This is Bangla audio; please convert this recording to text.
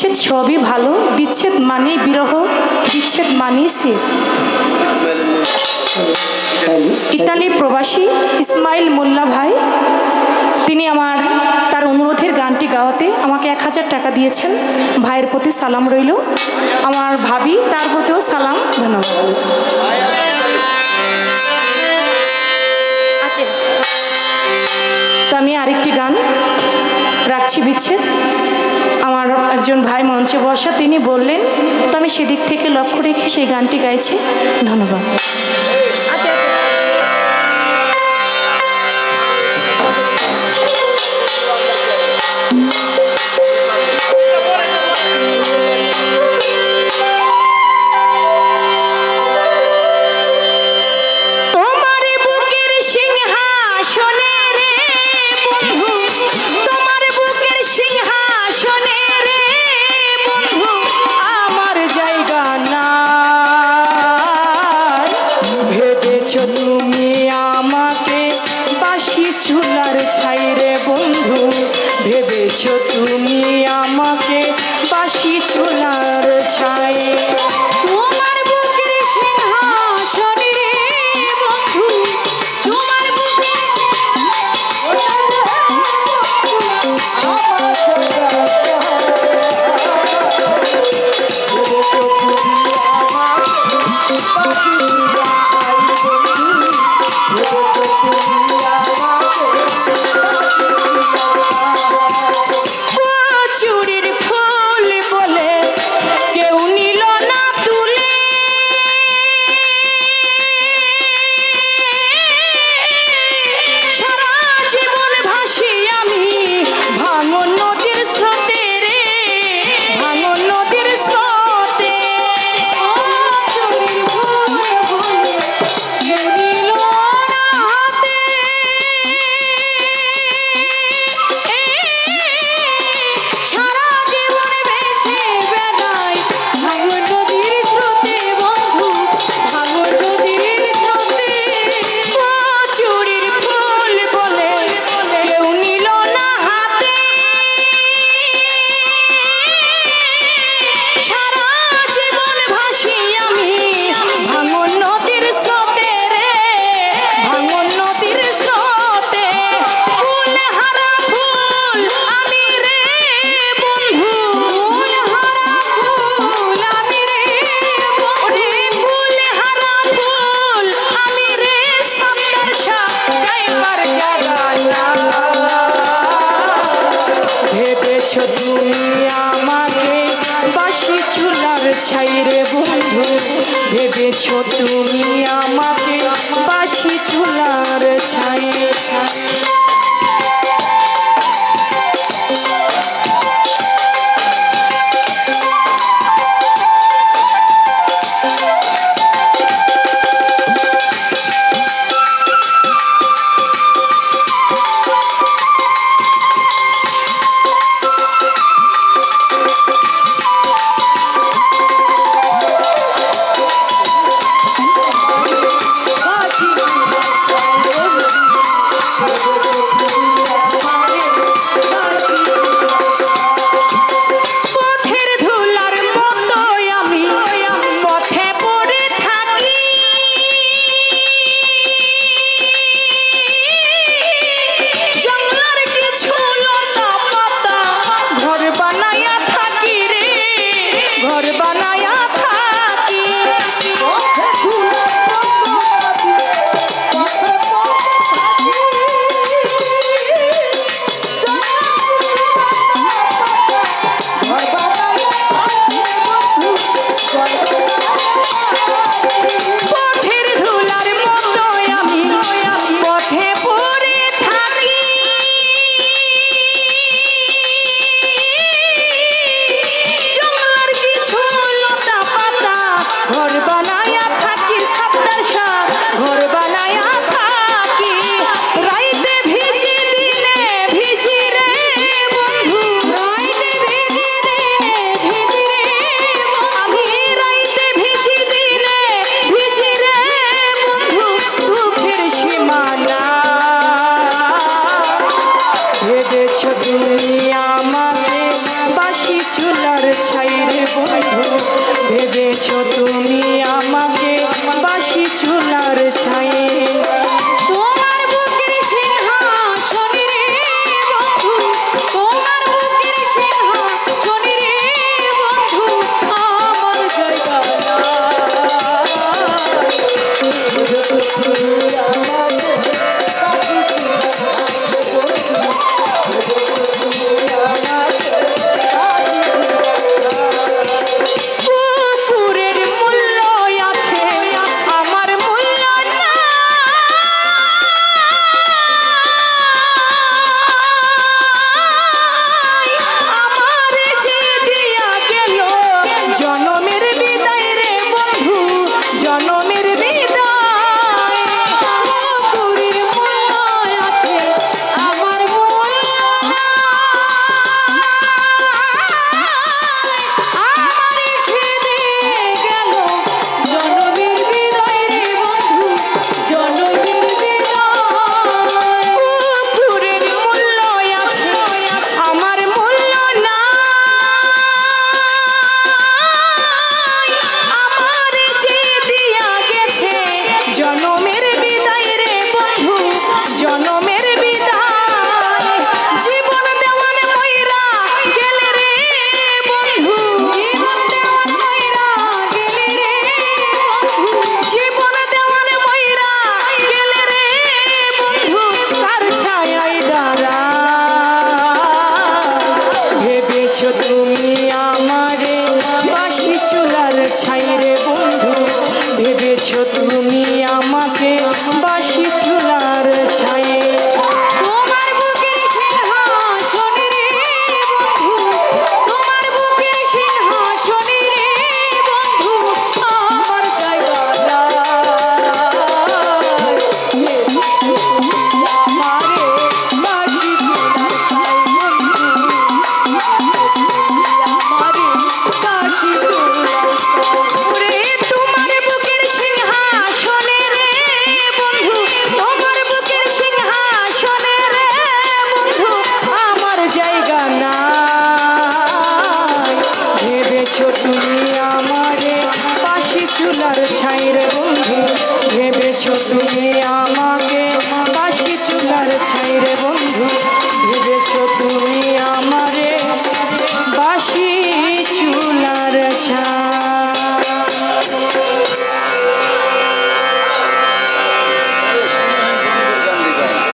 বিচ্ছেদ সবই ভালো, বিচ্ছেদ মানেই বিরহ, বিচ্ছেদ মানেই সে। ইতালি প্রবাসী ইসমাইল মোল্লা ভাই, তিনি আমার, তার অনুরোধের গানটি গাওয়াতে আমাকে এক হাজার টাকা দিয়েছেন। ভাইয়ের প্রতি সালাম রইল। আমার ভাবি, তার প্রতিও সালাম। ধন্যবাদ। তো আমি আরেকটি গান, রাখছি বিচ্ছেদ। একজন ভাই মঞ্চে বসা তিনি বললেন, তো আমি সেদিক থেকে লক্ষ্য রেখে সেই গানটি গাইছি। ধন্যবাদ। ভেবেছ তুমি আমাকে বাসি ছোলার ছাই ছাই চুলার ছাই